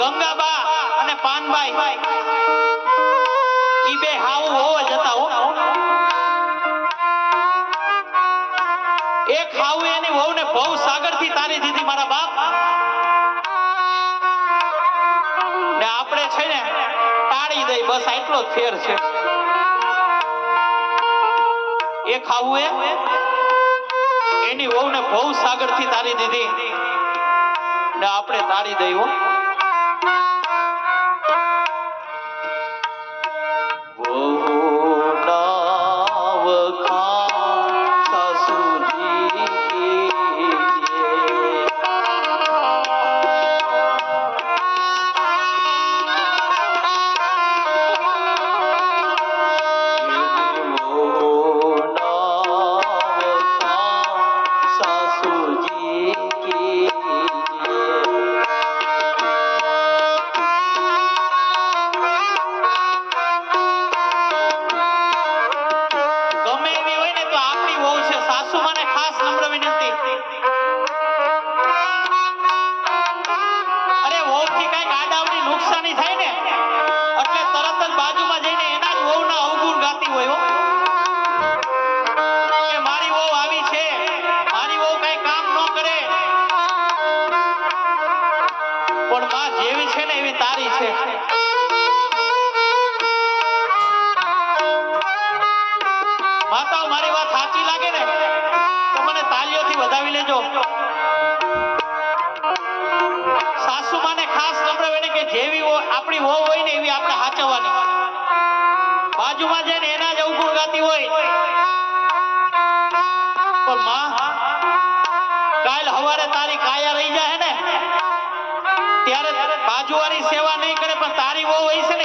વાસણભાઈ ઈ બે હાવ હોવા જ હતા હો. એક હાવ એની વહુને ભવ સાગરથી તારી દીધી મારા બાપ. ને આપણે છે ને તાળી દઈ, બસ આટલો ફેર છે. એક હાવ એ એની વહુને ભવ સાગરથી તારી દીધી. ને આપણે તાળી દઈ હો. વહુના થી વહુ આવી કામ ન કરે. પણ માં જેવી છે ને એવી તારી છે. માતાઓ, મારી વાત સાચી લાગે ને? કે જેવી આપણી વહુ હોય ને એવી આપણે સાચવવાની બાજુમાં જઈને એના જ અવગુણ ગાતી હોય. પણ માં, કાલ હવારે તારી કાયા રહી જાય ને, ત્યારે બાજુવાળી સેવા નહીં કરે, પણ તારી વહુ હોય છે ને